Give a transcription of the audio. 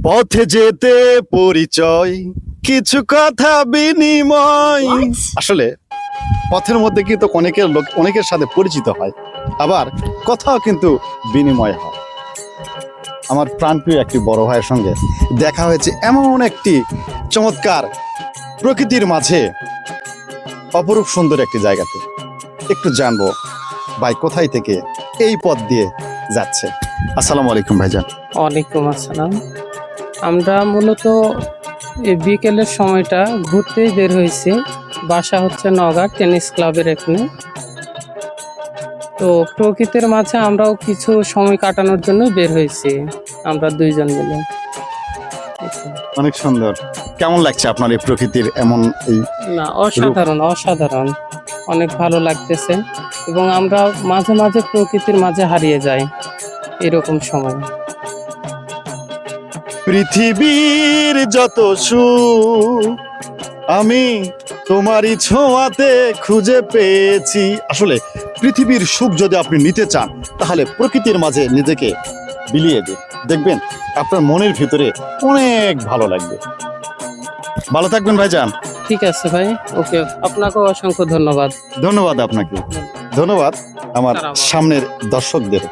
পথে যেতে পরিচয় কিছু কথা বিনিময়। আসলে পথের মধ্যে কিন্তু অনেকের লোক অনেকের সাথে পরিচিত হয় আবার কথাও কিন্তু বিনিময় হয়। আমার প্রাণপ্রিয় একটি বড় ভাইয়ের সঙ্গে দেখা হয়েছে এমন একটি চমৎকার প্রকৃতির মাঝে। অপরূপ সুন্দর একটি জায়গাতে। একটু জানব ভাই কোথায় থেকে এই পথ দিয়ে যাচ্ছে। আসসালামু আলাইকুম ভাইজান। ওয়ালাইকুম আসসালাম। আমরা মূলত এই বিকেলের সময়টা ঘুরতেই বের হয়েছি। বাসা হচ্ছে নগা টেনিস ক্লাবের এখানে। তো প্রকৃতির মাঝে আমরাও কিছু সময় কাটানোর জন্য বের হয়েছি আমরা দুইজন মিলে। অনেক সুন্দর। কেমন লাগছে আপনার এই প্রকৃতির এমন এই না অসাধারণ অসাধারণ। অনেক ভালো লাগতেছে এবং আমরা মাঝে মাঝে প্রকৃতির মাঝে হারিয়ে যাই এরকম সময়। পৃথিবীর যত সুখ আমি তোমারই ছোঁয়াতে খুঁজে পেয়েছি। আসলে পৃথিবীর সুখ যদি আপনি নিতে চান তাহলে প্রকৃতির মাঝে নিজেকে বিলিয়ে দিন। দেখবেন আপনার মনের ভিতরে অনেক ভালো লাগবে। ভালো থাকবেন ভাইজান। ঠিক আছে ভাই ওকে আপনাকেও অসংখ্য ধন্যবাদ। ধন্যবাদ আপনাকে। ধন্যবাদ আমার সামনের দর্শকদের।